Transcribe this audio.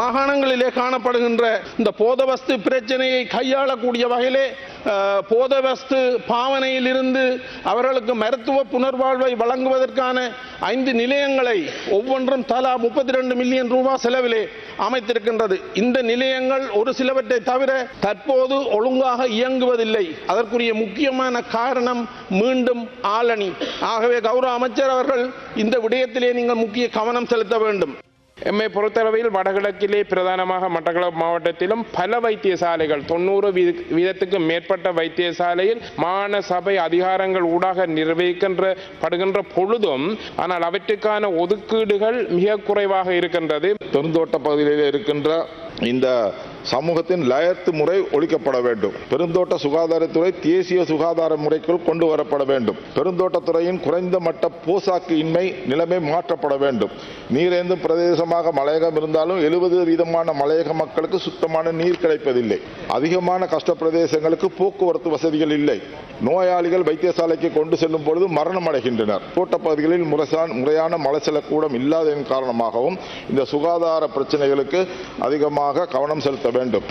மாகாணங்களிலே காணப்படுகின்ற இந்த போதவஸ்து பிரச்சனையை கையாளக்கூடிய வகையிலே போதவஸ்து பாவனையிலிருந்து அவர்களுக்கு மருத்துவ புனர்வாழ்வை வழங்குவதற்கான ஐந்து நிலையங்களை ஒவ்வொன்றும் தலா முப்பத்தி ரெண்டு மில்லியன் ரூபாய் செலவிலே அமைத்திருக்கின்றது. இந்த நிலையங்கள் ஒரு சிலவற்றை தவிர தற்போது ஒழுங்காக இயங்குவதில்லை. அதற்குரிய முக்கியமான காரணம் மீண்டும் ஆளணி. ஆகவே கௌரவ அமைச்சர் அவர்கள் இந்த விடயத்திலே நீங்கள் முக்கிய கவனம் செலுத்த வேண்டும். எம்மை பொறுத்தளவில் வடகிழக்கிலே பிரதானமாக மட்டக்களப்பு மாவட்டத்திலும் பல வைத்தியசாலைகள் தொண்ணூறு வீத- வீதத்துக்கு மேற்பட்ட வைத்தியசாலையில் மாகாண சபை அதிகாரங்கள் ஊடாக நிர்வகிக்கின்ற படுகின்ற பொழுதும் ஆனால் அவற்றுக்கான ஒதுக்கீடுகள் மிக குறைவாக இருக்கின்றது. பெருந்தோட்ட பகுதியில் இருக்கின்ற இந்த சமூகத்தின் லயத்து முறை ஒழிக்கப்பட வேண்டும். பெருந்தோட்ட சுகாதாரத்துறை தேசிய சுகாதார முறைக்குள் கொண்டு வரப்பட வேண்டும். பெருந்தோட்டத்துறையின் குறைந்த மட்ட போசாக்கு இன்மை நிலைமை மாற்றப்பட வேண்டும். நீரேந்தும் பிரதேசமாக மலையகம் இருந்தாலும் எழுபது வீதமான மலையக மக்களுக்கு சுத்தமான நீர் கிடைப்பதில்லை. அதிகமான கஷ்ட பிரதேசங்களுக்கு போக்குவரத்து வசதிகள் இல்லை. நோயாளிகள் வைத்தியசாலைக்கு கொண்டு செல்லும் பொழுது மரணம் அடைகின்றனர். தோட்டப்பகுதிகளில் முறைசான் முறையான மலசலக்கூடம் இல்லாததன் காரணமாகவும் இந்த சுகாதார பிரச்சனைகளுக்கு அதிகமாக கவனம் செலுத்த வேண்டும்.